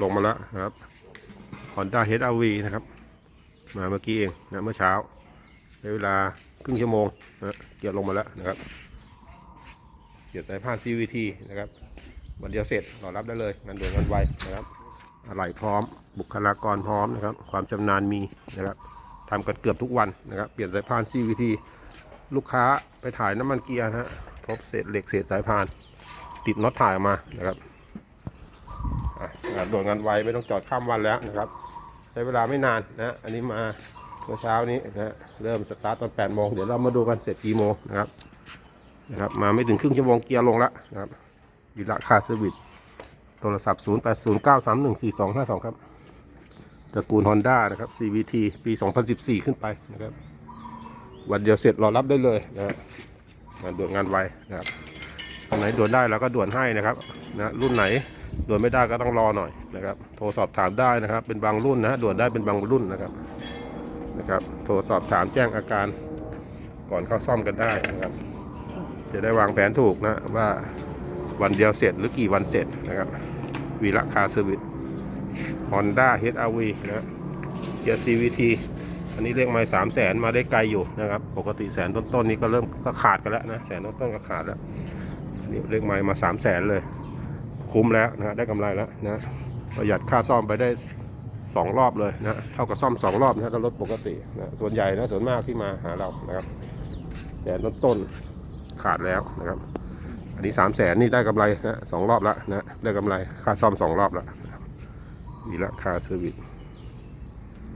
ลงมาแล้วนะครับ Honda HR-V นะครับ มาเมื่อกี้เองนะเมื่อเช้าใช้เวลาครึ่งชั่วโมงนะเกียร์ลงมาแล้วนะครับ เกียร์สายพาน CVT นะครับ วันเดียวเสร็จรอรับได้เลยงานด่วนงานไวนะครับอะไรพร้อม บุคลากรพร้อมนะครับ ความชำนาญมีนะครับทำกันเกือบทุกวันนะครับ เปลี่ยนสายพาน CVT ลูกค้าไปถ่ายน้ำมันเกียร์นะฮะพบเศษเหล็กเศษสายพาน ติดน็อตถ่ายออกมานะครับ ด่วนงานไวไม่ต้องจอดข้ามวันแล้วนะครับ ใช้เวลาไม่นานนะอันนี้มาเมื่อเช้านี้นะเริ่มสตาร์ทตอน8โมงเดี๋ยวเรามาดูกันเสร็จกี่โมงนะครับนะครับ มาไม่ถึงครึ่งชั่วโมงเกียร์ลงแล้วนะครับวิละคาเซอร์วิสโทรศัพท์ 0 8 0 9 3 1 4 2 5 2 ครับตระกูล Honda นะครับ CVT ปี 2014 ขึ้นไปนะครับวันเดียวเสร็จรอรับได้เลยนะฮะงานด่วนงานไวนะครับอันไหนด่วนได้เราก็ด่วนให้นะครับนะรุ่นไหน ด่วนไม่ได้ก็ต้องรอหน่อยนะครับ โทรสอบถามได้นะครับ เป็นบางรุ่นนะด่วนได้เป็นบางรุ่นนะครับนะครับ โทรสอบถามแจ้งอาการก่อนเข้าซ่อมกันได้นะครับ จะได้วางแผนถูกนะว่าวันเดียวเสร็จหรือกี่วันเสร็จนะครับวีละคาเซอร์วิส Honda HR-V นะเกียร์ CVT อันนี้เรียกมาสามแสนมาได้ไกลอยู่นะครับ ปกติแสนต้นๆนนี้ก็เริ่มก็ขาดกันแล้วนะแสนต้นๆก็ขาดแล้วนี่เรียกมามาสามแสนเลย คุ้มแล้วนะฮะได้กำไรแล้วนะประหยัดค่าซ่อมไปได้สองรอบเลยนะเท่ากับซ่อมสองรอบนะถ้ารถปกตินะส่วนใหญ่นะส่วนมากที่มาหาเรานะครับแสนต้นๆขาดแล้วนะครับ อันนี้สามแสนนี่ได้กำไรนะสองรอบแล้วนะได้กำไรค่าซ่อมสองรอบแล้วนะครับวีละคาเซอร์วิส